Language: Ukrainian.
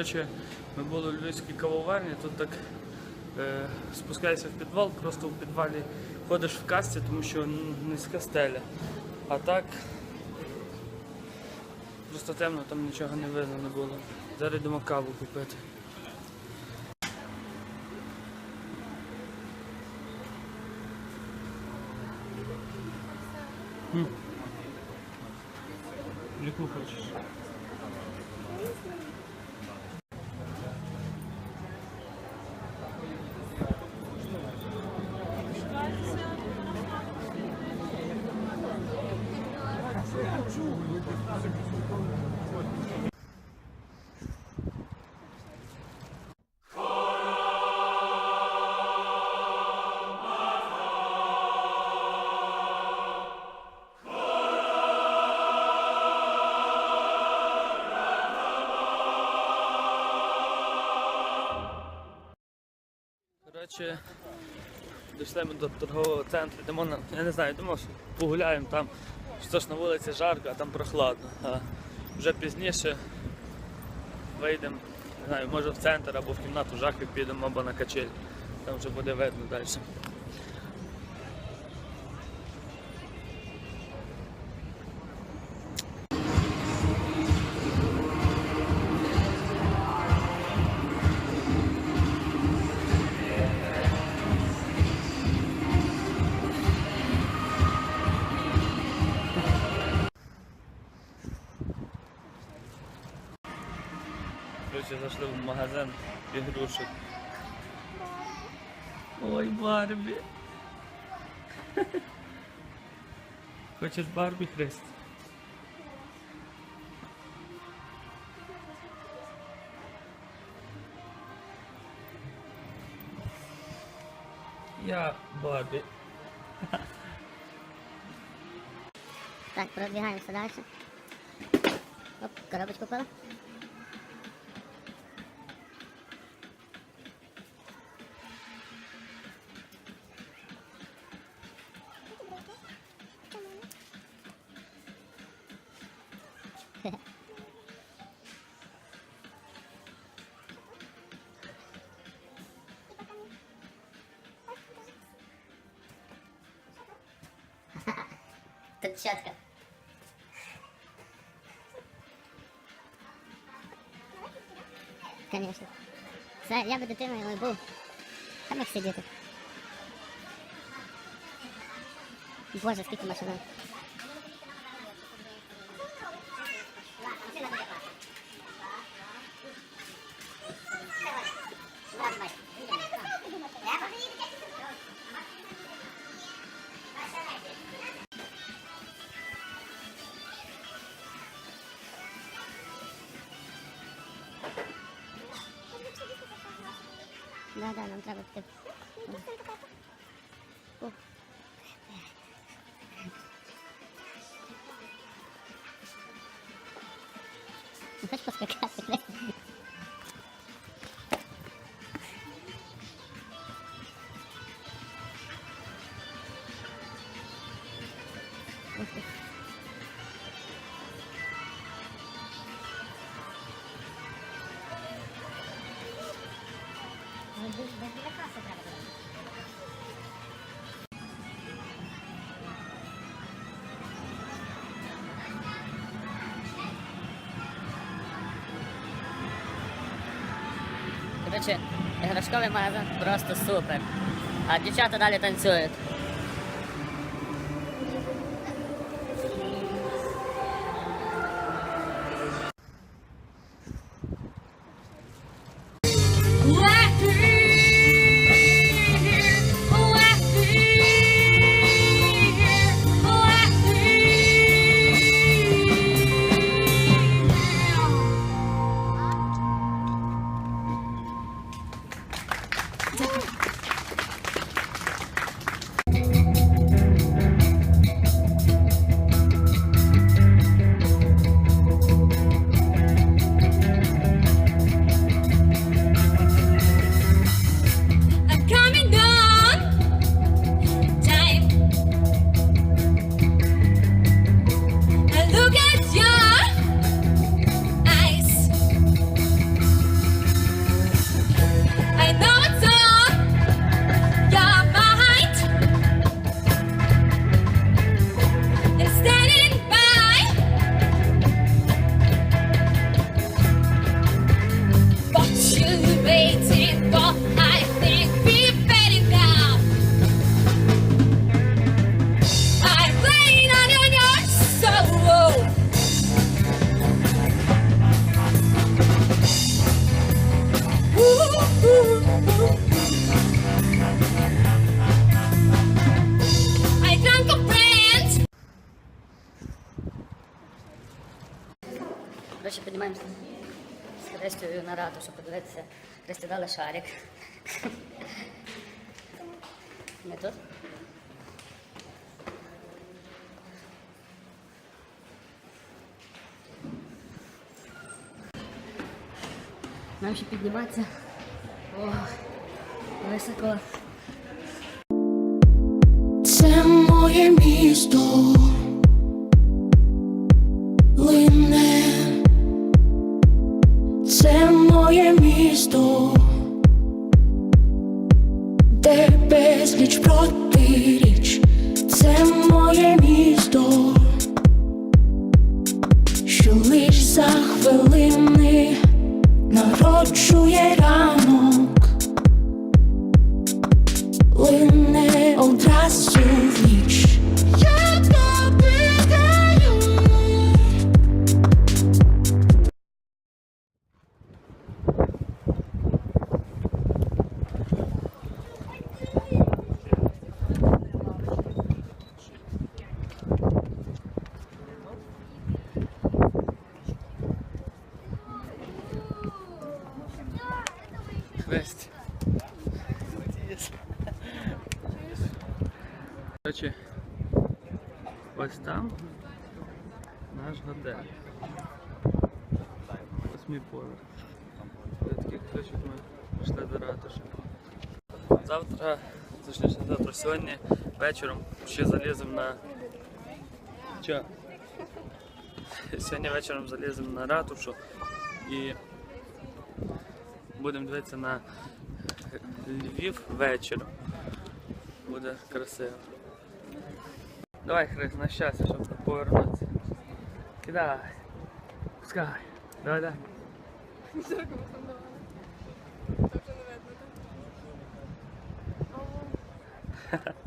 Коротше, ми були в Львівській кавоварні, тут так е, спускаєшся в підвал, просто в підвалі ходиш в касті, тому що низька стеля. А так просто темно, там нічого не видно не було. Зараз йдемо каву купити. Яку хочеш? Коротше, дійшли до торгового центру, йдемо на, я не знаю, йдемо, що погуляємо там. Що ж на вулиці жарко, а там прохладно. А вже пізніше вийдемо, не знаю, може в центр або в кімнату жахів підемо, або на качель. Там вже буде видно далі. Коротше, зайшли в магазин ігрушок. Ой, Барбі. Хочеш Барбі Христ? Я Барбі. Так, продвигаемся дальше. Оп, коробочку купила. Щетка. Конечно. Все, я би дитиною ой, був. Там як сидіти. Боже, скільки машин. Да, да, нам треба піти. О. Ну, Хочеш поскакати? Хрест? Ух Коротше, іграшковий магазин просто супер. А дівчата далі танцюють. Коротше, піднімаємося з Христю на рату, щоб подивитися. Христі дали шарик. Ми тут? Нам ще підніматися. Ох, високо. Це моє місто де безліч протиріч, це моє місто, що лиш за хвилини народжує ранок. Лине одразу Хрест. Короче, ось там наш готель. Восьмий поверх. Це такий ключик ми пішли до ратуші. Завтра, точніше завтра, сьогодні вечором ще заліземо на. Чо? Сьогодні вечором заліземо на ратушу і будемо дивитися на Львів вечором. Буде красиво. Давай, Хрис, на щастя, щоб повернутися. Кидай. Пускай. Давай, давай.